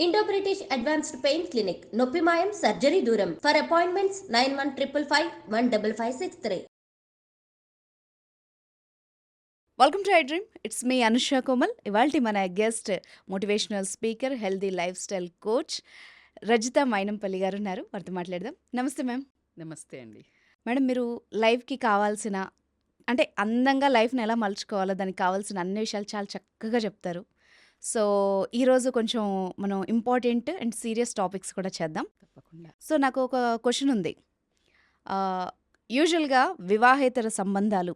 Indo British advanced pain clinic నొప్పి మాయం surgery దూరం for appointments nine one triple five one double five six three welcome to iDream it's me Anusha Komal ఇవాళ మన guest motivational speaker healthy life style coach Rajitha Mainampalli garu ఉన్నారు. వారితో మాట్లాడదాం. నమస్తే ma'am నమస్తే అండి. మేడం మీరు లైఫ్కి కావాల్సిన అంటే అందంగా లైఫ్ని ఎలా మలుచుకోవాలో దానికి కావాల్సిన అన్ని విషయాలు చాలా చక్కగా చెప్తారు. సో ఈరోజు కొంచెం మనం ఇంపార్టెంట్ అండ్ సీరియస్ టాపిక్స్ కూడా చేద్దాం. తప్పకుండా. సో నాకు ఒక క్వశ్చన్ ఉంది. యూజువల్గా వివాహేతర సంబంధాలు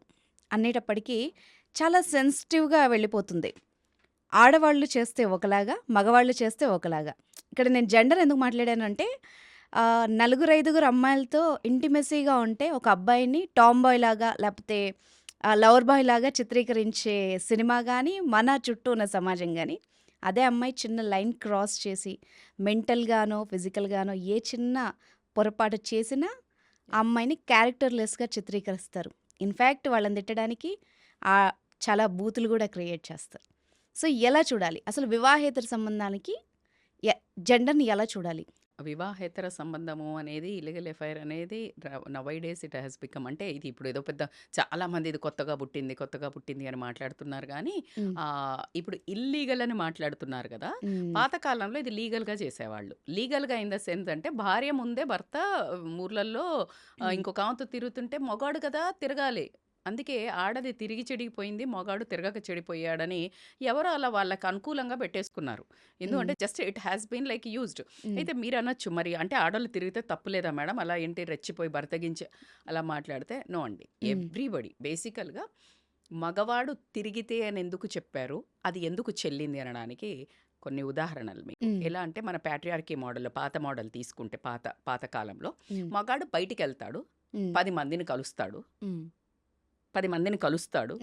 అనేటప్పటికీ చాలా సెన్సిటివ్గా వెళ్ళిపోతుంది. ఆడవాళ్ళు చేస్తే ఒకలాగా మగవాళ్ళు చేస్తే ఒకలాగా. ఇక్కడ నేను జెండర్ ఎందుకు మాట్లాడానంటే నలుగురు ఐదుగురు అమ్మాయిలతో ఇంటిమెసీగా ఉంటే ఒక అబ్బాయిని టామ్ బాయ్ లాగా లేకపోతే లవర్ బాయ్ లాగా చిత్రీకరించే సినిమా కానీ మన చుట్టూ ఉన్న సమాజం కానీ అదే అమ్మాయి చిన్న లైన్ క్రాస్ చేసి మెంటల్గానో ఫిజికల్గానో ఏ చిన్న పొరపాటు చేసినా ఆ అమ్మాయిని క్యారెక్టర్లెస్గా చిత్రీకరిస్తారు. ఇన్ఫ్యాక్ట్ వాళ్ళని తిట్టడానికి ఆ చాలా బూతులు కూడా క్రియేట్ చేస్తారు. సో ఎలా చూడాలి? అసలు వివాహేతర సంబంధానికి జెండర్ని ఎలా చూడాలి? వివాహేతర సంబంధము అనేది ఇలిగల్ ఎఫైర్ అనేది nowadays it has become అంటే ఇది ఇప్పుడు ఏదో పెద్ద చాలా మంది ఇది కొత్తగా పుట్టింది కొత్తగా పుట్టింది అని మాట్లాడుతున్నారు కానీ ఇప్పుడు ఇల్లీగల్ అని మాట్లాడుతున్నారు కదా. పాతకాలంలో ఇది లీగల్గా చేసేవాళ్ళు లీగల్గా ఇన్ ద సెన్స్ అంటే భార్య ముందే భర్త ఊర్లలో. ఇంకొక ఆమెతో తిరుగుతుంటే మొగాడు కదా తిరగాలి అందుకే ఆడది తిరిగి చెడిగిపోయింది మొగాడు తిరగక చెడిపోయాడని ఎవరో అలా వాళ్ళకి అనుకూలంగా పెట్టేసుకున్నారు ఎందుకంటే just it has been like used. అయితే మీరు అనొచ్చు మరి అంటే ఆడవాళ్ళు తిరిగితే తప్పులేదా మేడం అలా ఏంటి రెచ్చిపోయి బర్తగించి అలా మాట్లాడితే నో అండి. ఎవ్రీబడి బేసికల్గా మగవాడు తిరిగితే అని ఎందుకు చెప్పారు అది ఎందుకు చెల్లింది అనడానికి కొన్ని ఉదాహరణలు మీకు. ఎలా అంటే మన ప్యాట్రియార్కీ మోడల్ పాత మోడల్ తీసుకుంటే పాత పాతకాలంలో మ్మ్. మగాడు బయటికి వెళ్తాడు. పది మందిని కలుస్తాడు. పది మందిని కలుస్తాడు.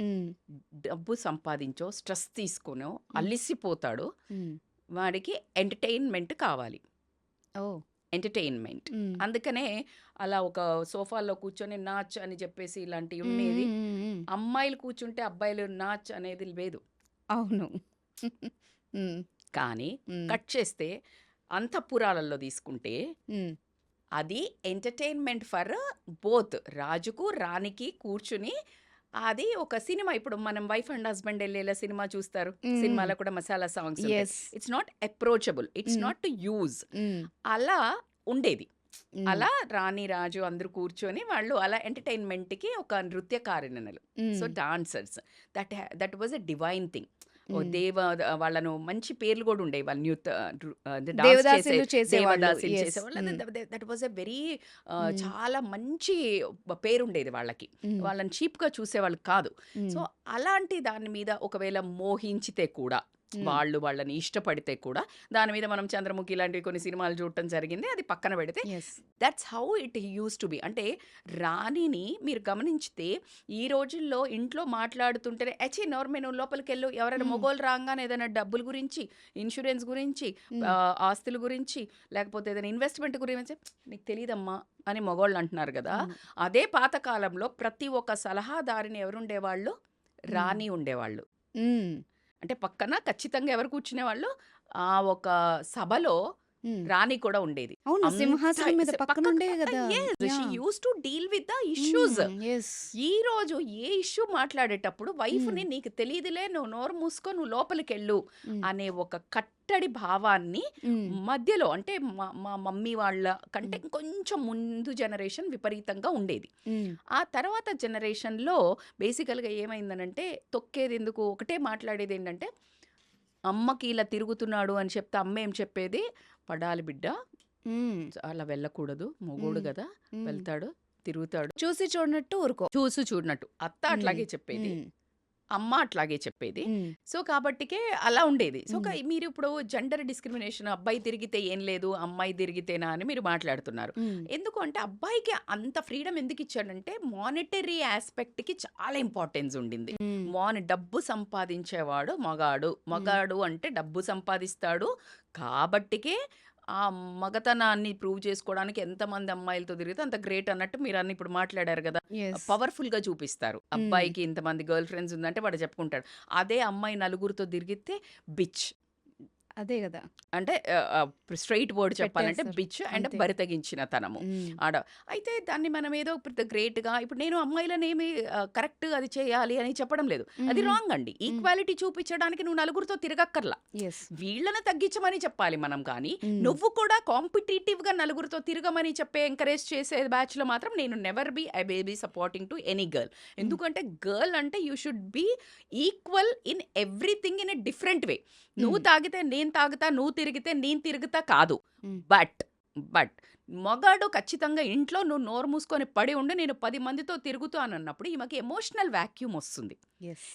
డబ్బు సంపాదించో స్ట్రెస్ తీసుకునో అలిసిపోతాడు. వాడికి ఎంటర్టైన్మెంట్ కావాలి ఓ ఎంటర్టైన్మెంట్. అందుకనే అలా ఒక సోఫాలో కూర్చొని నాచ్ అని చెప్పేసి ఇలాంటివి ఉండేది మ్మ్. మ్మ్. అమ్మాయిలు కూర్చుంటే అబ్బాయిలు నాచ్ అనేది లేదు అవును. కానీ. కట్ చేస్తే అంతఃపురాలలో తీసుకుంటే. అది ఎంటర్టైన్మెంట్ ఫర్ బోత్ రాజుకు రాణికి కూర్చుని అది ఒక సినిమా ఇప్పుడు మనం వైఫ్ అండ్ హస్బెండ్ వెళ్ళేలా సినిమా చూస్తారు. సినిమాలో కూడా masala songs. It's not approachable it's. Not to use. అలా ఉండేది. అలా రాణి రాజు అందరూ కూర్చొని వాళ్ళు అలా ఎంటర్టైన్మెంట్కి ఒక నృత్యకారిణులు so. Dancers that that was a divine thing. దేవ వాళ్ళను మంచి పేర్లు కూడా ఉండేవి వాళ్ళు న్యూత్ దేవదాసులు. That was a very. చాలా మంచి పేరు ఉండేది వాళ్ళకి. వాళ్ళని చీప్గా చూసేవాళ్ళు కాదు. సో అలాంటి దాని మీద ఒకవేళ మోహించితే కూడా. వాళ్ళు వాళ్ళని ఇష్టపడితే కూడా దాని మీద మనం చంద్రముఖి లాంటివి కొన్ని సినిమాలు చూడటం జరిగింది అది పక్కన పెడితే. That's how it use to be అంటే రాణిని మీరు గమనించితే ఈ రోజుల్లో ఇంట్లో మాట్లాడుతుంటేనే అచ్చి నోర్మే నువ్వు లోపలికి వెళ్ళు ఎవరైనా. మొగోలు రాగానే ఏదైనా డబ్బుల గురించి ఇన్సూరెన్స్ గురించి ఆస్తుల గురించి లేకపోతే ఏదైనా ఇన్వెస్ట్మెంట్ గురించి నీకు తెలియదమ్మా అని మగోళ్ళు అంటున్నారు కదా. అదే పాతకాలంలో ప్రతి ఒక్క సలహాదారిని ఎవరుండేవాళ్ళు రాణి ఉండేవాళ్ళు. అంటే పక్కన ఖచ్చితంగా ఎవరు కూర్చునే వాళ్ళు ఆ ఒక సభలో రాణి కూడా ఉండేది. అవును సింహాసనం మీద పక్కన పక్కన- ఉండే కదా. She uses to deal with the issues ఈ రోజు ఏ ఇష్యూ మాట్లాడేటప్పుడు వైఫ్ని నీకు తెలియదులే నువ్వు నోరు మూసుకో నువ్వు లోపలికి వెళ్ళు అనే ఒక కట్టడి భావాన్ని మధ్యలో అంటే మా మా మమ్మీ వాళ్ళ కంటే కొంచెం ముందు జనరేషన్ విపరీతంగా ఉండేది. ఆ తర్వాత జనరేషన్లో బేసికల్గా ఏమైందనంటే తొక్కేది ఎందుకు? ఒకటే మాట్లాడేది ఏంటంటే అమ్మకి ఇలా తిరుగుతున్నాడు అని చెప్తే అమ్మ ఏం చెప్పేది? పడాలి బిడ్డ. అలా వెళ్ళకూడదు. మొగోడు. కదా వెళ్తాడు తిరుగుతాడు. చూసి చూడనట్టు ఊరుకో. చూసి చూడనట్టు. అత్త అట్లాగే చెప్పేది. అమ్మ అట్లాగే చెప్పేది. సో కాబట్టికే అలా ఉండేది. సో మీరు ఇప్పుడు జెండర్ డిస్క్రిమినేషన్ అబ్బాయి తిరిగితే ఏం లేదు అమ్మాయి తిరిగితేనా అని మీరు మాట్లాడుతున్నారు. ఎందుకు అంటే అబ్బాయికి అంత ఫ్రీడమ్ ఎందుకు ఇచ్చాడంటే మానిటరీ ఆస్పెక్ట్కి చాలా ఇంపార్టెన్స్ ఉండింది. మాని డబ్బు సంపాదించేవాడు మగాడు. మగాడు అంటే డబ్బు సంపాదిస్తాడు. కాబట్టికే ఆ మగతనాన్ని ప్రూవ్ చేసుకోవడానికి ఎంతమంది అమ్మాయిలతో తిరిగితే అంత గ్రేట్ అన్నట్టు మీరు అన్ని ఇప్పుడు మాట్లాడారు కదా. Yes. పవర్ఫుల్గా చూపిస్తారు అబ్బాయికి ఇంతమంది గర్ల్ ఫ్రెండ్స్ ఉందంటే వాడు చెప్పుకుంటాడు. అదే అమ్మాయి నలుగురితో తిరిగితే బిచ్. అదే కదా అంటే స్ట్రైట్ వర్డ్ చెప్పాలంటే. Bitch and. బరితగించిన తనము. ఆడ అయితే దాన్ని మనం ఏదో పెద్ద గ్రేట్గా ఇప్పుడు నేను అమ్మాయిలనేమి కరెక్ట్ అది చేయాలి అని చెప్పడం లేదు. అది. రాంగ్ అండి. ఈక్వాలిటీ చూపించడానికి నువ్వు నలుగురితో తిరగక్కర్లా. వీళ్ళని తగ్గించమని చెప్పాలి మనం కానీ నువ్వు కూడా కాంపిటేటివ్గా నలుగురితో తిరగమని చెప్పే ఎంకరేజ్ చేసే బ్యాచ్లో మాత్రం నేను never be I baby supporting to any girl ఎందుకంటే గర్ల్ అంటే you should be equal in everything in a different way నువ్వు తాగితే నేను తాగుతా నువ్వు తిరిగితే నేను తిరుగుతా కాదు. బట్ బట్ మగాడు ఖచ్చితంగా ఇంట్లో నువ్వు నోరు మూసుకొని పడి ఉండి నేను పది మందితో తిరుగుతూ అని అన్నప్పుడు ఈమెకి ఎమోషనల్ వాక్యూమ్ వస్తుంది.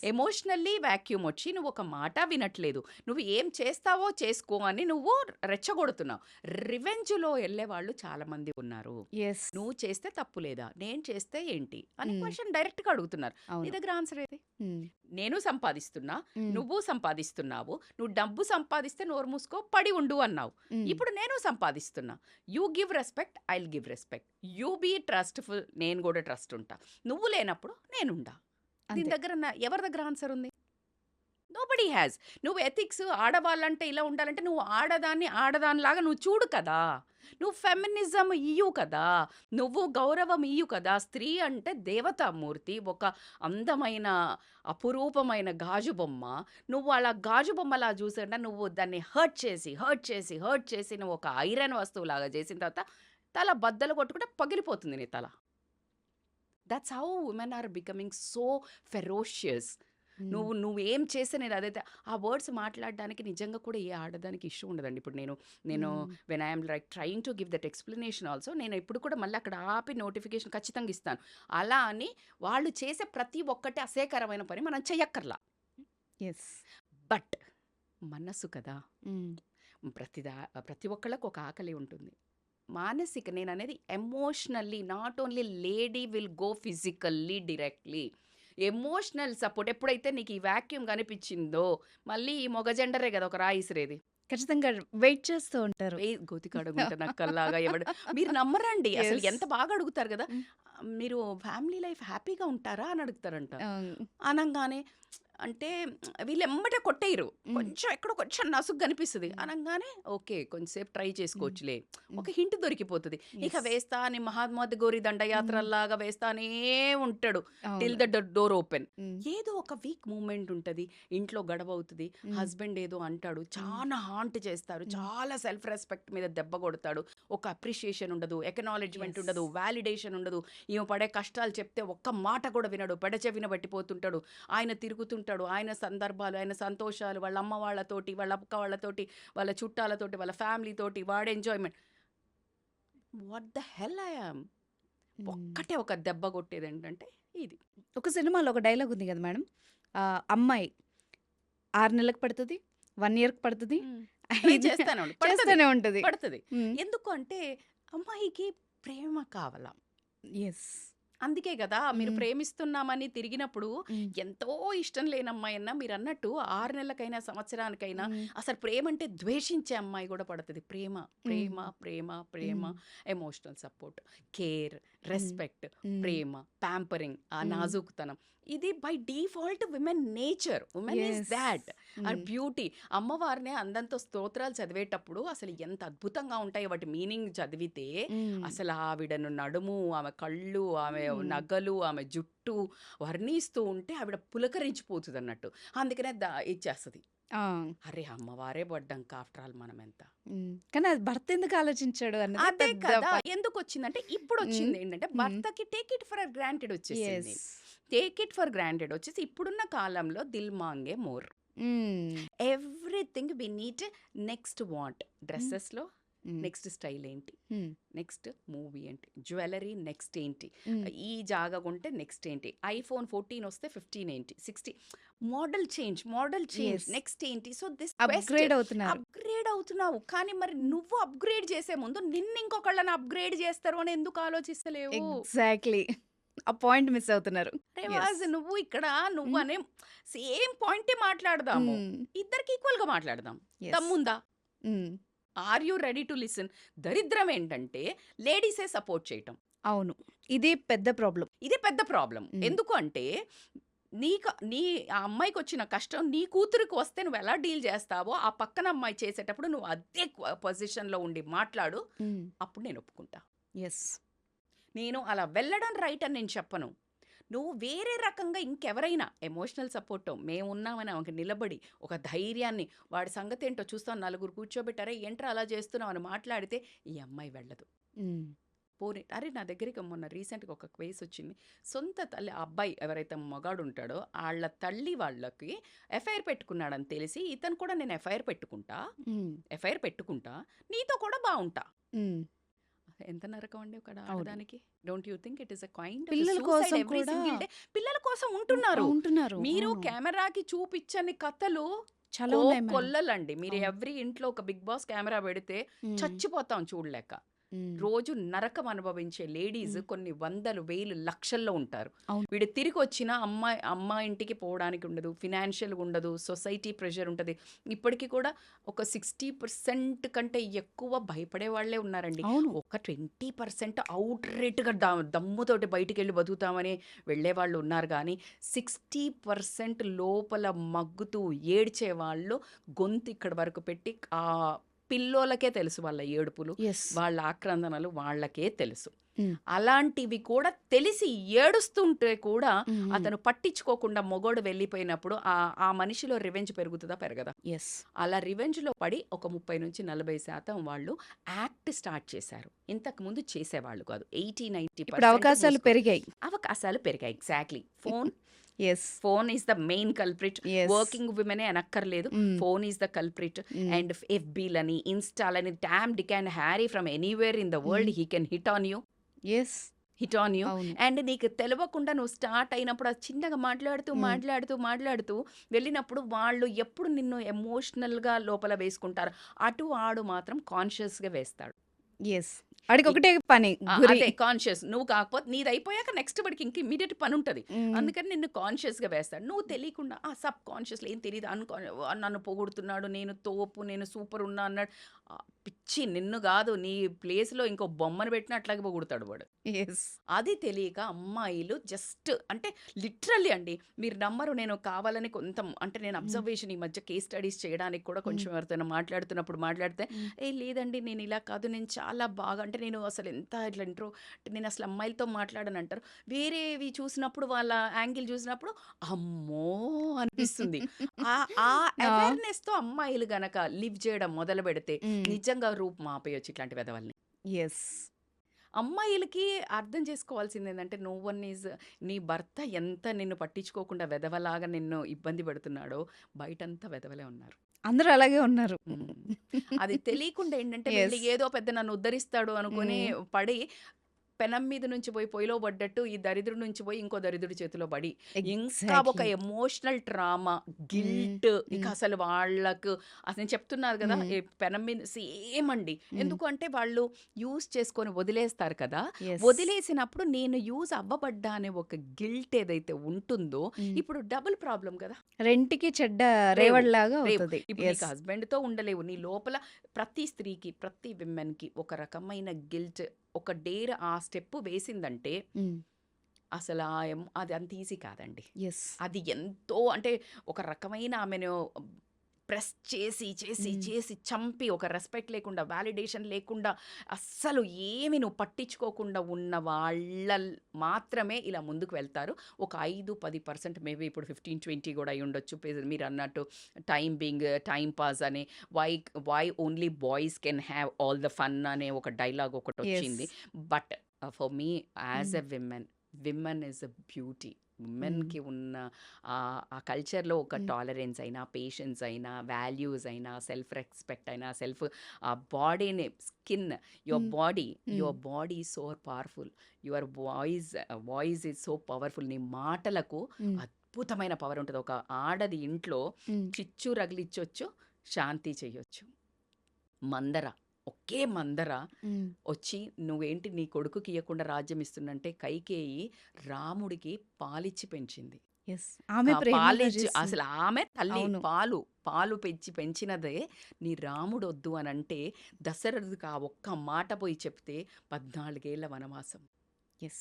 ఎమోషనల్లీ వాక్యూమ్ వచ్చి నువ్వు ఒక మాట వినట్లేదు. నువ్వు ఏం చేస్తావో చేసుకో అని నువ్వు రెచ్చగొడుతున్నావు. రివెంజ్లో వెళ్ళే వాళ్ళు చాలా మంది ఉన్నారు. నువ్వు చేస్తే తప్పు లేదా? నేను చేస్తే ఏంటి? అని. క్వశ్చన్ డైరెక్ట్గా అడుగుతున్నారు. నీ దగ్గర ఆన్సర్ ఏది? నేను సంపాదిస్తున్నా నువ్వు సంపాదిస్తున్నావు నువ్వు డబ్బు సంపాదిస్తే నోరు మూసుకో పడి ఉండు అన్నావు. ఇప్పుడు నేను సంపాదిస్తున్నా. You give respect I give respect you be trustful నేను కూడా ట్రస్ట్ ఉంటా. నువ్వు లేనప్పుడు నేనుండా. దీని. దగ్గర ఎవరి దగ్గర ఆన్సర్ ఉంది? నోబడీ హ్యాస్ నువ్వు ఎథిక్స్ ఆడవాళ్ళంటే ఇలా ఉండాలంటే నువ్వు ఆడదాన్ని ఆడదానిలాగా నువ్వు చూడు కదా. నువ్వు ఫెమినిజం ఇయ్యు కదా. నువ్వు గౌరవం ఇయ్యు కదా. స్త్రీ అంటే దేవతామూర్తి ఒక అందమైన అపురూపమైన గాజు బొమ్మ. నువ్వు అలా గాజు బొమ్మలా చూసాంటే నువ్వు దాన్ని హర్ట్ చేసి హర్ట్ చేసి హర్ట్ చేసి నువ్వు ఒక ఐరన్ వస్తువులాగా చేసిన తర్వాత తల బద్దలు కొట్టుకుంటే పగిలిపోతుంది నీ తల. That's how women are becoming so ferocious నువ్వు నువ్వేం చేస్తే నేను అదైతే ఆ వర్డ్స్ మాట్లాడడానికి నిజంగా కూడా ఏ ఆడదానికి ఇష్యూ ఉండదండి. ఇప్పుడు నేను నేను when I'm like trying to give that explanation also నేను ఇప్పుడు కూడా మళ్ళీ అక్కడ ఆపి నోటిఫికేషన్ ఖచ్చితంగా ఇస్తాను. అలా అని వాళ్ళు చేసే ప్రతి ఒక్కటి అసేకరమైన పని మనం చెయ్యక్కర్లా. Yes. బట్ మనసు కదా. ప్రతిదా ప్రతి ఒక్కళ్ళకు ఒక ఆకలి ఉంటుంది. మానసిక నేను అనేది emotionally not only lady will go physically directly emotional support ఎప్పుడైతే నీకు ఈ వాక్యూమ్ కనిపించిందో మళ్ళీ ఈ మొగ జెండరే కదా ఒక రాయిసిరేది ఖచ్చితంగా వెయిట్ చేస్తూ ఉంటారు ఏ గోతిక ఎవడు మీరు నమ్మరండి అసలు. ఎంత బాగా అడుగుతారు కదా. మీరు ఫ్యామిలీ లైఫ్ హ్యాపీగా ఉంటారా అని అడుగుతారంట. అనగానే అంటే వీళ్ళు ఎమ్మటే కొట్టేయరు. కొంచెం ఎక్కడో కొంచెం నసుగు కనిపిస్తుంది. అనగానే ఓకే కొంచెంసేపు ట్రై చేసుకోవచ్చులే. ఒక హింట్ దొరికిపోతుంది. ఇక. వేస్తా అని మహాత్మా గౌరి దండయాత్రల్లాగా వేస్తానే ఉంటాడు. టిల్. ద డోర్ ఓపెన్ ఏదో ఒక వీక్ మూమెంట్ ఉంటుంది. ఇంట్లో గడవ అవుతుంది. హస్బెండ్ ఏదో అంటాడు. చాలా హాంట్ చేస్తారు. చాలా సెల్ఫ్ రెస్పెక్ట్ మీద దెబ్బ కొడతాడు. ఒక అప్రిషియేషన్ ఉండదు. Acknowledgement Yes. ఉండదు. వాలిడేషన్ ఉండదు. ఈమె పడే కష్టాలు చెప్తే ఒక్క మాట కూడా వినడు. పెడచెవిన పట్టిపోతుంటాడు. ఆయన తిరుగుతుంటాడు ఆయన సందర్భాలు ఆయన సంతోషాలు వాళ్ళ అమ్మ వాళ్ళతోటి వాళ్ళ అక్క వాళ్ళతోటి వాళ్ళ చుట్టాలతోటి వాళ్ళ ఫ్యామిలీ తోటి వాడు enjoyment what the hell I'm um. ఒక్కటే ఒక దెబ్బ కొట్టేది ఏంటంటే ఇది. ఒక సినిమాలో ఒక డైలాగ్ ఉంది కదా మేడం అమ్మాయి ఆరు నెలలకు పడుతుంది వన్ ఇయర్కి పడుతుంది. ఐదు- చేస్తానే. చేస్తూనే ఉంటుంది. పడుతుంది. ఎందుకు అంటే అమ్మాయికి ప్రేమ కావాలా? ఎస్ అందుకే కదా మీరు. ప్రేమిస్తున్నామని తిరిగినప్పుడు ఎంతో ఇష్టం లేని అమ్మాయి అన్నా మీరు అన్నట్టు ఆరు నెలలకైనా సంవత్సరానికైనా అసలు ప్రేమ అంటే ద్వేషించే అమ్మాయి కూడా పడుతుంది. ప్రేమ ప్రేమ ప్రేమ ప్రేమ ఎమోషనల్ సపోర్ట్ కేర్ రెస్పెక్ట్ ప్రేమ ప్యాంపరింగ్ ఆ. నాజూకుతనం. ఇది by default women nature. Women is Yes. That. Are beauty. అమ్మవారిని అందంతో స్తోత్రాలు చదివేటప్పుడు అసలు ఎంత అద్భుతంగా ఉంటాయి వాటి మీనింగ్ చదివితే అసలు ఆవిడను నడుము ఆమె కళ్ళు ఆమె. నగలు ఆమె జుట్టు వర్ణిస్తూ ఉంటే ఆవిడ పులకరించిపోతుంది అన్నట్టు అందుకనే దా ఇచ్చేస్తుంది. అరే అమ్మవారే పడ్డాం ఆఫ్టర్ ఆల్ మనం ఎంత కానీ అది భర్త ఎందుకు ఆలోచించాడు అన్నది అదే కదా ఎందుకు వచ్చిందంటే ఇప్పుడు వచ్చింది ఏంటంటే. భర్తకి టేక్ ఇట్ ఫర్ గ్రాంటెడ్ వచ్చేసింది. టేక్ ఇట్ ఫర్ గ్రాంటెడ్ వచ్చేసి ఇప్పుడున్న కాలంలో దిల్ మాంగే more. Everything we neat next want డ్రెస్సెస్లో మ్మ్. నెక్స్ట్ స్టైల్ ఏంటి. నెక్స్ట్ మూవీ ఏంటి జ్యువెలరీ నెక్స్ట్ ఏంటి మ్మ్. ఈ జాగా కొంటే నెక్స్ట్ ఏంటి ఐఫోన్ ఫోర్టీన్ వస్తే ఫిఫ్టీన్ ఏంటి sixty model change model change. Next ఏంటి సో దిస్ అప్గ్రేడ్ అవుతున్నారు అప్గ్రేడ్ అవుతున్నావు కానీ మరి నువ్వు అప్గ్రేడ్ చేసే ముందు నిన్ను ఇంకొకళ్ళని అప్గ్రేడ్ చేస్తారు అని ఎందుకు ఆలోచిస్తలేవు ఎగ్జాక్ట్లీ ఆ పాయింట్ మిస్ అవుతున్నారు. నువ్వు ఇక్కడ నువ్వు. అనే సేమ్ పాయింటే మాట్లాడదాము. ఇద్దరికి ఈక్వల్గా మాట్లాడదాం. దమ్ముందా మ్మ్. Are you ready to listen? దరిద్రం ఏంటంటే లేడీసే సపోర్ట్ చేయటం. అవును. ఇది పెద్ద ప్రాబ్లం. ఇది పెద్ద ప్రాబ్లం. ఎందుకు అంటే నీకు నీ ఆ అమ్మాయికి వచ్చిన కష్టం నీ కూతురికి వస్తే నువ్వు ఎలా డీల్ చేస్తావో ఆ పక్కన అమ్మాయి చేసేటప్పుడు నువ్వు అదే పొజిషన్లో ఉండి మాట్లాడు. అప్పుడు నేను ఒప్పుకుంటా. ఎస్. నేను అలా వెళ్ళడం రైట్ అని నేను చెప్పను. నువ్వు వేరే రకంగా ఇంకెవరైనా ఎమోషనల్ సపోర్ట్ మేము ఉన్నామని ఆమెకి నిలబడి ఒక ధైర్యాన్ని వాడి సంగతి ఏంటో చూస్తాం నలుగురు కూర్చోబెట్టారే ఏంట్రా అలా చేస్తున్నావు అని మాట్లాడితే ఈ అమ్మాయి వెళ్ళదు. పోనీ అరే నా దగ్గరికి మొన్న రీసెంట్గా ఒక కేసు వచ్చింది. సొంత తల్లి అబ్బాయి ఎవరైతే మగాడు ఉంటాడో వాళ్ళ తల్లి వాళ్ళకి ఎఫ్ఐఆర్ పెట్టుకున్నాడని తెలిసి ఇతను కూడా నేను ఎఫ్ఐఆర్ పెట్టుకుంటా? ఎఫ్ఐఆర్ పెట్టుకుంటా? నీతో కూడా బాగుంటా ఎంత నరకం అండి ఒక ఆడదానికి? Don't you think it is a kind పిల్లల కోసం పిల్లల కోసం ఉంటున్నారు. ఉంటున్నారు. మీరు. కెమెరాకి చూపించని కథలు చాలా. కొల్లలండి. మీరు. ఎవ్రీ ఇంట్లో ఒక బిగ్ బాస్ కెమెరా పెడితే చచ్చిపోతాం చూడలేక. రోజు నరకం అనుభవించే లేడీస్. కొన్ని వందలు వేలు లక్షల్లో ఉంటారు. వీడు తిరిగి వచ్చిన అమ్మాయి అమ్మ ఇంటికి పోవడానికి ఉండదు ఫినాన్షియల్ ఉండదు సొసైటీ ప్రెషర్ ఉంటుంది. ఇప్పటికీ కూడా ఒక సిక్స్టీ పర్సెంట్ కంటే ఎక్కువ భయపడే వాళ్ళే ఉన్నారండి. ఒక ట్వంటీ పర్సెంట్ అవుట్ రేట్గా దమ్ముతోటి బయటికి వెళ్ళి బతుకుతామని వెళ్ళే వాళ్ళు ఉన్నారు. కానీ సిక్స్టీ పర్సెంట్ లోపల మగ్గుతూ ఏడ్చే వాళ్ళు గొంతు ఇక్కడ వరకు పెట్టి ఆ పిల్లోలకే తెలుసు వాళ్ళ ఏడుపులు వాళ్ళ ఆక్రందనలు వాళ్ళకే తెలుసు. మ్. అలాంటివి కూడా తెలిసి ఏడుస్తుంటే కూడా అతను పట్టించుకోకుండా మొగోడు వెళ్ళిపోయినప్పుడు ఆ ఆ మనిషిలో రివెంజ్ పెరుగుతుందా పెరగదా? ఎస్ అలా రివెంజ్లో పడి ఒక ముప్పై నుంచి నలభై శాతం వాళ్ళు యాక్ట్ స్టార్ట్ చేశారు. ఇంతకు ముందు చేసేవాళ్ళు కాదు. ఎయిటీ నైన్టీ అవకాశాలు పెరిగాయి. అవకాశాలు పెరిగాయి. Exactly phone phone is the main culprit working విమెనే అనక్కర్లేదు phone is the culprit and ఎఫ్బీలని ఇన్స్టాలని Tom D can Harry from anywhere in the world he can hit on you yes hit on you and నీకు తెలియకుండా నువ్వు start అయినప్పుడు అది చిన్నగా మాట్లాడుతూ Mm. మాట్లాడుతూ మాట్లాడుతూ వెళ్ళినప్పుడు వాళ్ళు ఎప్పుడు నిన్ను ఎమోషనల్గా లోపల వేసుకుంటారు. అటు ఆడు మాత్రం కాన్షియస్గా వేస్తాడు. ఎస్ అడిగి ఒకటే పని అదే కాన్షియస్ నువ్వు కాకపోతే నీది అయిపోయాక నెక్స్ట్ వాడికి ఇంక ఇమీడియట్ పని ఉంటుంది అందుకని నిన్ను కాన్షియస్గా వేస్తాడు. నువ్వు తెలియకుండా ఆ సబ్ కాన్షియస్లో ఏం తెలియదు అనుకో నన్ను పొగుడుతున్నాడు నేను తోపు నేను సూపర్ ఉన్నా అన్నాడు. పిచ్చి నిన్ను కాదు నీ ప్లేస్లో ఇంకో బొమ్మను పెట్టిన అట్లాగే పొగుడుతాడు వాడు. Yes. అది తెలియక అమ్మాయిలు జస్ట్ అంటే లిటరల్లీ అండి మీరు నమ్మరు నేను కావాలని కొంత అంటే నేను అబ్జర్వేషన్ ఈ మధ్య కేస్ స్టడీస్ చేయడానికి కూడా కొంచెం ఎవరితోనో మాట్లాడుతున్నప్పుడు మాట్లాడితే మ్మ్. ఏ లేదండి నేను ఇలా కాదు నేను చాలా బాగా అంటే నేను అసలు ఎంత ఇట్లా ఇంట్రో నేను అసలు అమ్మాయిలతో మాట్లాడను అంటారు. వేరేవి చూసినప్పుడు వాళ్ళ యాంగిల్ చూసినప్పుడు అమ్మో అనిపిస్తుంది. ఆ ఆ అవేర్నెస్తో అమ్మాయిలు గనక లివ్ చేయడం మొదలు పెడితే నిజంగా రూపం ఆపేయొచ్చు ఇట్లాంటి వెదవల్ని yes. అమ్మాయిలకి అర్థం చేసుకోవాల్సింది ఏంటంటే నో వన్ ఈజ్ నీ భర్త ఎంత నిన్ను పట్టించుకోకుండా వెదవలాగా నిన్ను ఇబ్బంది పెడుతున్నాడో బయటంతా వెదవలే ఉన్నారు. అందరూ అలాగే ఉన్నారు. అది తెలియకుండా ఏంటంటే ఏదో పెద్ద నన్ను ఉద్ధరిస్తాడు అనుకుని పడి పెనం మీద నుంచి పోయి పొయ్యిలో పడ్డట్టు ఈ దరిద్రుడి నుంచి పోయి ఇంకో దరిద్రుడి చేతిలో పడి ఇంకా ఒక. ఎమోషనల్ ట్రామా గిల్ట్ ఇక మ్మ్. అసలు వాళ్ళకు అసలు నేను చెప్తున్నారు కదా. ఈ పెనం మీద సేమ్ అండి మ్మ్. ఎందుకు అంటే వాళ్ళు యూజ్ చేసుకొని వదిలేస్తారు కదా. వదిలేసినప్పుడు నేను యూజ్ అవ్వబడ్డా అనే ఒక గిల్ట్ ఏదైతే ఉంటుందో. ఇప్పుడు డబుల్ ప్రాబ్లం కదా రెంటికి చెడ్డ రేవు, రేవడిలాగా రేవు. అవుతుంది ఇప్పుడు. నీకు హస్బెండ్తో ఉండలేవు నీ లోపల ప్రతి స్త్రీకి ప్రతి విమెన్కి ఒక రకమైన గిల్ట్ ఒక డేర్ ఆ స్టెప్ వేసిందంటే అసలు అది అంత ఈజీ కాదండి. అది ఎంతో అంటే ఒక రకమైన ఆమెను ప్రెస్ చేసి చేసి. చేసి చంపి ఒక రెస్పెక్ట్ లేకుండా వ్యాలిడేషన్ లేకుండా అస్సలు ఏమి నువ్వు పట్టించుకోకుండా ఉన్న వాళ్ళ మాత్రమే ఇలా ముందుకు వెళ్తారు. ఒక ఐదు పది పర్సెంట్ మేబీ ఇప్పుడు ఫిఫ్టీన్ ట్వంటీ కూడా అయి ఉండొచ్చు. మీరు అన్నట్టు టైం బింగ్ టైం పాస్ అని why why only boys can have all the fun అనే ఒక డైలాగ్ ఒకటి. వచ్చింది. But for me as a women women is a beauty ఉమెన్కి ఉన్న ఆ- ఆ కల్చర్లో ఒక. టాలరెన్స్ అయినా పేషెన్స్ అయినా వాల్యూస్ అయినా సెల్ఫ్ రెస్పెక్ట్ అయినా సెల్ఫ్ ఆ బాడీని skin your. Body. Your body so powerful. Your voice voice is so powerful. నీ మాటలకు అద్భుతమైన పవర్ ఉంటుంది. ఒక ఆడది ఇంట్లో చిచ్చు రగిలిచ్చొచ్చు శాంతి చెయ్యొచ్చు. మందర. ఒకే మందర వచ్చి నువ్వేంటి నీ కొడుకుకి ఇవ్వకుండా రాజ్యం ఇస్తున్నంటే కైకేయి రాముడికి పాలిచ్చి పెంచింది. ఆమె పాలిచ్చి. అసలు ఆమె తల్లి. పాలు పాలు పెంచి పెంచినదే నీ రాముడు వద్దు అని అంటే దశరథుడికి ఆ ఒక్క మాట పోయి చెప్తే పద్నాలుగేళ్ళ వనవాసం Yes.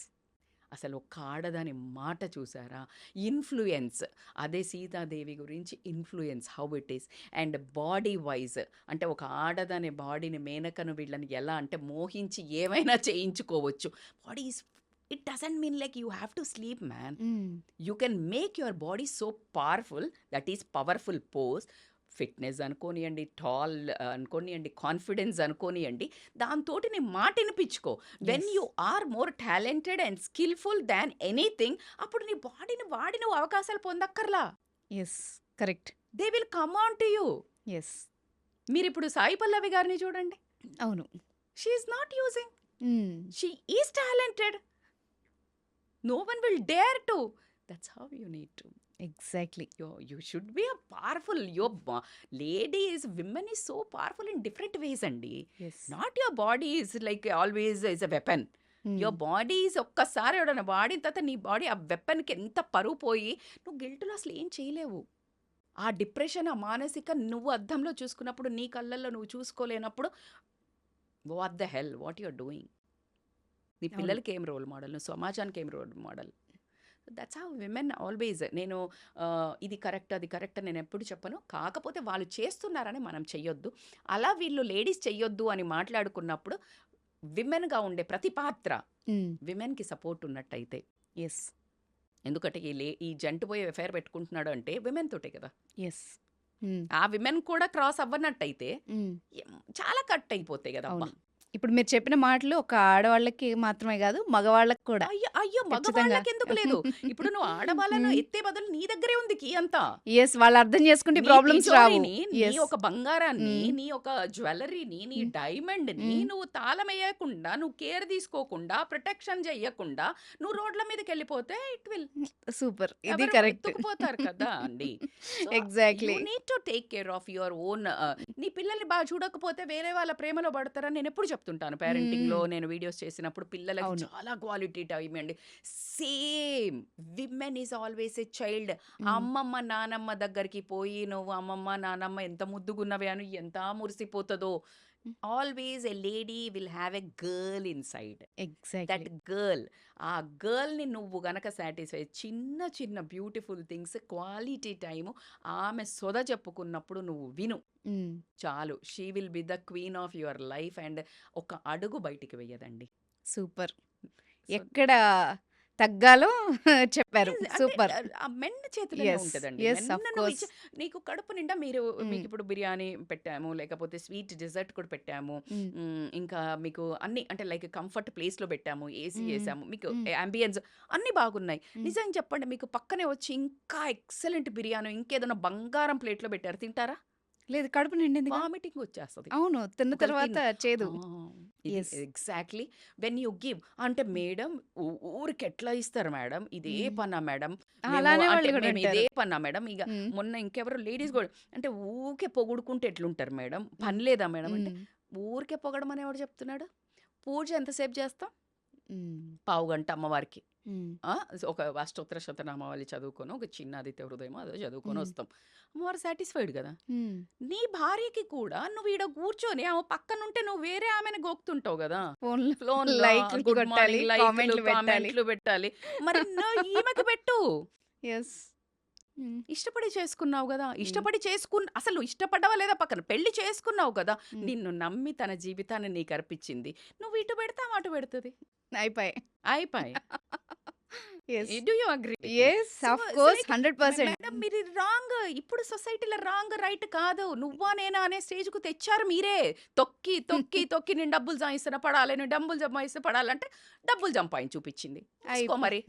అసలు ఒక ఆడదాని మాట చూసారా? ఇన్ఫ్లుయెన్స్. అదే సీతాదేవి గురించి influence how it is. And body wise అంటే ఒక ఆడదాని బాడీని మేనకను వీళ్ళని ఎలా అంటే మోహించి ఏమైనా చేయించుకోవచ్చు. Body is it doesn't mean like you have to sleep man. You can make your body so powerful that is powerful pose fitness అనుకోనియండి tall అనుకోనియండి కాన్ఫిడెన్స్ అనుకోనియండి దాంతో నీ మాట వినిపించుకో. When. You are more talented and skilful than anything అప్పుడు నీ బాడీని వాడి నువ్వు అవకాశాలు పొందక్కర్లా. Yes correct they will come on to you yes మీరు ఇప్పుడు సాయి పల్లవి గారిని చూడండి. అవును. She is not using. She is talented no one will dare to that's how you need to exactly you should be a powerful your bo- lady is women is so powerful in different ways అండి not your body is like always is a weapon. Your body is ఒక్కసారి ఎవడన్నా వాడిన తర్వాత నీ body ఆ వెపన్కి ఎంత పరువు పోయి నువ్వు గిల్ట్లో అసలు ఏం చేయలేవు. ఆ డిప్రెషన్ ఆ మానసిక నువ్వు అద్దంలో చూసుకున్నప్పుడు నీ కళ్ళల్లో నువ్వు చూసుకోలేనప్పుడు what the hell what you're doing నీ. పిల్లలకి ఏం రోల్ మోడల్ నువ్వు సమాజానికి ఏం role model that's how women always నేను ఇది కరెక్ట్ అది కరెక్ట్ నేను ఎప్పుడు చెప్పను. కాకపోతే వాళ్ళు చేస్తున్నారని మనం చెయ్యొద్దు. అలా వీళ్ళు లేడీస్ చెయ్యొద్దు అని మాట్లాడుకున్నప్పుడు విమెన్గా ఉండే ప్రతి పాత్ర విమెన్కి సపోర్ట్ ఉన్నట్టయితే. ఎస్ ఎందుకంటే ఈ లే ఈ జంటు పోయి ఎఫ్ఐఆర్ పెట్టుకుంటున్నాడు అంటే విమెన్ తోటే కదా. ఎస్ ఆ విమెన్ కూడా క్రాస్ అవ్వనట్టయితే చాలా కట్ అయిపోతాయి కదా అబ్బా. ఇప్పుడు మీరు చెప్పిన మాటలు ఒక ఆడవాళ్ళకి మాత్రమే కాదు మగవాళ్ళకి కూడా అయ్యో. మగవాళ్ళకి ఎందుకు లేదు ఇప్పుడు నువ్వు ఆడవాళ్ళను. ఎత్తే బదులు నీ దగ్గరే ఉంది కీ అంతా ఎస్ వాళ్ళు అర్థం చేసుకుంటే ప్రాబ్లమ్స్ రావు నీ. ఒక బంగారాన్ని. నీ ఒక జ్యువెలరీని నీ. డైమండ్ని. నువ్వు తాళం వేయకుండా నువ్వు కేర్ తీసుకోకుండా ప్రొటెక్షన్ చెయ్యకుండా నువ్వు రోడ్ల మీదకి వెళ్ళిపోతే ఇట్ విల్ సూపర్ ఇది కరెక్ట్ ఎత్తుకుపోతారు కదా అండి exactly need to take care of your own నీ పిల్లల్ని బాగా చూడకపోతే వేరే వాళ్ళ ప్రేమలో పడతారని నేను ఎప్పుడు చెప్తుంటాను పేరెంటింగ్లో మ్మ్. నేను వీడియోస్ చేసినప్పుడు పిల్లలకి. చాలా క్వాలిటీ టైం అండి same women is always a child అమ్మమ్మ నానమ్మ దగ్గరికి పోయి నువ్వు అమ్మమ్మ నానమ్మ ఎంత ముద్దుగున్నవే అని ఎంత మురిసిపోతుందో. Always a lady will have a girl inside that exactly girl ఆ గర్ల్ని నువ్వు గనక సాటిస్ఫై చిన్న చిన్న బ్యూటిఫుల్ థింగ్స్ క్వాలిటీ టైము ఆమె సొద చెప్పుకున్నప్పుడు నువ్వు విను. చాలు she will be the queen of your life and ఒక అడుగు బయటికి వెయ్యదండి సూపర్. ఎక్కడ తగ్గాలో చెప్పారు సూపర్ మెండ చేతిలో ఉంటదండి నీకు కడుపు నిండా మీరు. మీకు ఇప్పుడు బిర్యానీ పెట్టాము లేకపోతే స్వీట్ డిజర్ట్ కూడా పెట్టాము ఇంకా మీకు అన్ని అంటే లైక్ కంఫర్ట్ ప్లేస్లో పెట్టాము ఏసీ. వేసాము మీకు. అంబియన్స్ అన్ని బాగున్నాయి Mm. నిజం చెప్పండి మీకు పక్కనే వచ్చి ఇంకా ఎక్సలెంట్ బిర్యానీ ఇంకేదైనా బంగారం ప్లేట్లో పెట్టారు తింటారా లేదు కడుపు నిండింది వామిటింగ్ వచ్చేస్తుంది అవును తిన్న తర్వాత చేదు. ఎగ్జాక్ట్లీ. వెన్ యూ గివ్ అంటే మేడం ఊరికి ఎట్లా ఇస్తారు మేడం? ఇదే. పన్నా మేడం. ఇదే పన్నా మేడం. ఇక. మొన్న ఇంకెవరు లేడీస్ కూడా అంటే ఊకే పొగుడుకుంటే ఎట్లుంటారు మేడం? పని లేదా మేడం? అంటే. ఊరికే పొగడం అని ఎవడు చెప్తున్నాడు? పూజ ఎంతసేపు చేస్తాం. పావు గంట అమ్మవారికి. ఆ, ఒక అష్టోత్తర శతనామావళి చదువుకొని ఒక చిన్న ఆదిత్య హృదయం అదో చదువుకొని మ్మ్. వస్తాం. అమ్మవారు సాటిస్ఫైడ్ కదా. నీ భార్యకి కూడా నువ్వు ఈడ కూర్చొని ఆమె పక్కనుంటే నువ్వు వేరే ఆమెను గోక్తుంటావు కదా? ఫోన్లో ఫోన్ లైక్లు గుడ్ కొట్టాలి, మార్నింగ్ కామెంట్లు లైక్లు పెట్టాలి. కామెంట్లు పెట్టాలి. మరి నువ్వు ఈమెకు పెట్టు. ఎస్. ఇష్టపడి చేసుకున్నావు కదా? ఇష్టపడి చేసుకున్న అసలు ఇష్టపడ్డవా లేదా పక్కన? పెళ్ళి చేసుకున్నావు కదా. నిన్ను నమ్మి తన జీవితాన్ని నీకు అర్పించింది. నువ్వు ఇటు పెడతావు అటు పెడుతుంది. అయిపోయి. అయిపోయి. Yes do you agree yes of course hundred percent మీరు రాంగ్ ఇప్పుడు సొసైటీలో రాంగ్ రైట్ కాదు. నువ్వా నేనా అనే స్టేజ్కు తెచ్చారు మీరే. తొక్కి తొక్కి తొక్కి నేను డబ్బులు సంపాదిస్తున్నా పడాలి నేను డబ్బులు సంపాదిస్తే పడాలంటే డబ్బులు సంపాదించి చూపించింది. మరి.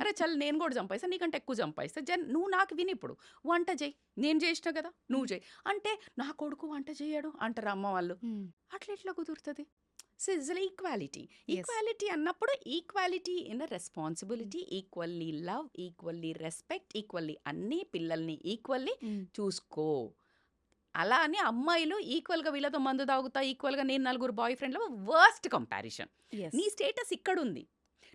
అరే చల్ నేను కూడా సంపాదిస్తా నీకంటే ఎక్కువ సంపాదిస్తా జన్ నువ్వు నాకు విని ఇప్పుడు. వంట చేయి. నేను చేసిన కదా నువ్వు చేయి. అంటే నా కొడుకు వంట చేయడు అంటారు అమ్మ వాళ్ళు. అట్లా ఎట్లా కుదురుతుంది? సో ఇస్ ఈక్వాలిటీ ఈక్వాలిటీ అన్నప్పుడు equality in responsibility equally love equally respect equally అన్ని పిల్లల్ని ఈక్వల్లీ చూసుకో అలా అని అమ్మాయిలు ఈక్వల్గా వీళ్ళతో మందు తాగుతా ఈక్వల్గా నేను నలుగురు బాయ్ ఫ్రెండ్లో వర్స్ట్ కంపారిజన్ నీ స్టేటస్ ఇక్కడ ఉంది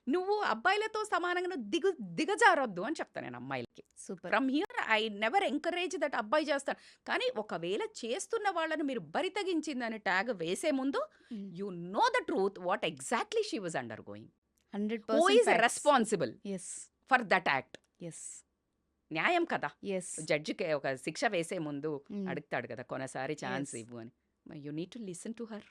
నువ్వు అబ్బాయిలతో సమానంగా దిగు దిగజారొద్దు అని చెప్తాను నేను అమ్మాయిలకి. Super. From here I never encourage that అబ్బాయి చేస్తాను కానీ ఒకవేళ చేస్తున్న వాళ్ళని మీరు బరి తగించిందని ట్యాగ్ వేసే ముందు you know the truth what exactly she was undergoing hundred is responsible yes for that act? Yes న్యాయం కదా? ఎస్ జడ్జికి ఒక శిక్ష వేసే ముందు అడుగుతాడు కదా కొనసారి ఛాన్స్. ఇవ్వు అని. You need to listen to her